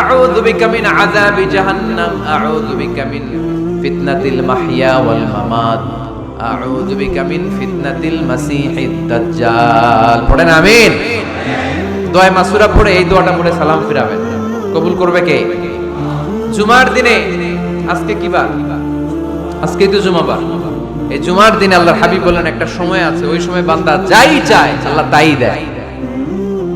আউযু বিকা মিন আযাবি জাহান্নাম, আউযু বিকা মিন ফিতনাতিল মাহইয়া ওয়াল মামাত, আউযু বিকা মিন ফিতনাতিল মাসিহিদ দাজ্জাল। পড়েন, আমিন। মাসুরা পড়ে এই দোয়াটা পড়ে সালাম ফিরাবেন। কবুল করবে কে? জুমার দিনে, আজকে কি বার? আজকে তো জুমাবার। এই জুমার দিনে আল্লাহর হাবিব বলেন, একটা সময় আছে, ওই সময় বান্দা যাই চায়, আল্লাহ তাই দেয়।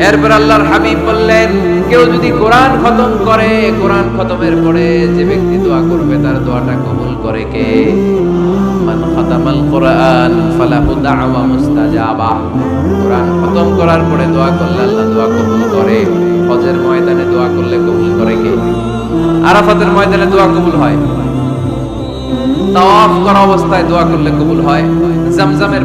এরপর আল্লাহর হাবিব বললেন, কেউ যদি কোরআন খতম করে, কোরআন খতমের পরে যে ব্যক্তি দোয়া করবে, তার দোয়াটা কবুল করে কে? কবুল করে। ময়দানে দোয়া করলে কবুল করে কে? আরাফাতের ময়দানে কবুল হয়। অবস্থায় দোয়া কবুল হয়।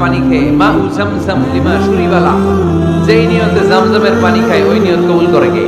পানি খেয়ে, মা জামজাম লিমা শুরিবালা। যেই নিয়তে জামজামের পানি খায় ওই নিয়ত কবুল করে কে?